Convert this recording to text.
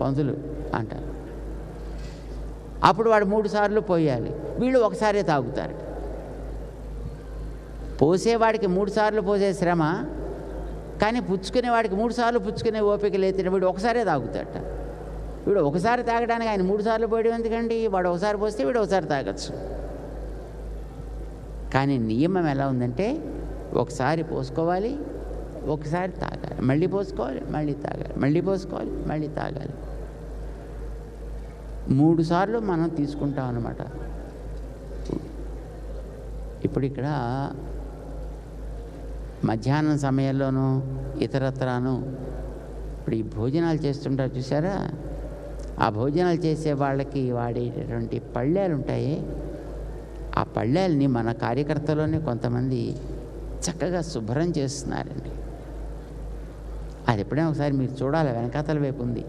పంతులు అంటారు. అప్పుడు వాడు మూడు సార్లు పోయాలి. వీళ్ళు ఒకసారే తాగుతారు. పోసేవాడికి మూడు సార్లు పోసే శ్రమ కానీ పుచ్చుకునేవాడికి మూడు సార్లు పుచ్చుకునే ఓపిక లేదు వీడు ఒకసారే తాగుతాడట. వీడు ఒకసారి తాగడానికి ఆయన మూడు సార్లు పోయడం ఎందుకండి? వాడు ఒకసారి పోస్తే వీడు ఒకసారి తాగొచ్చు. కానీ నియమం ఎలా ఉందంటే ఒకసారి పోసుకోవాలి ఒకసారి తాగాలి. మళ్ళీ పోసుకోవాలి మళ్ళీ తాగాలి. మళ్ళీ పోసుకోవాలి మళ్ళీ తాగాలి. మూడు సార్లు మనం తీసుకుంటాం అన్నమాట. ఇప్పుడు ఇక్కడ మధ్యాహ్నం సమయంలోనూ ఇతరత్రాను ఇప్పుడు ఈ భోజనాలు చేస్తుంటారు చూసారా? ఆ భోజనాలు చేసే వాళ్ళకి వాడేటటువంటి పళ్ళేలు ఉంటాయి. ఆ పళ్ళేల్ని మన కార్యకర్తలోనే కొంతమంది చక్కగా శుభ్రం చేస్తున్నారండి. అది ఎప్పుడైనా ఒకసారి మీరు చూడాలి వెనకాతల వైపు ఉంది.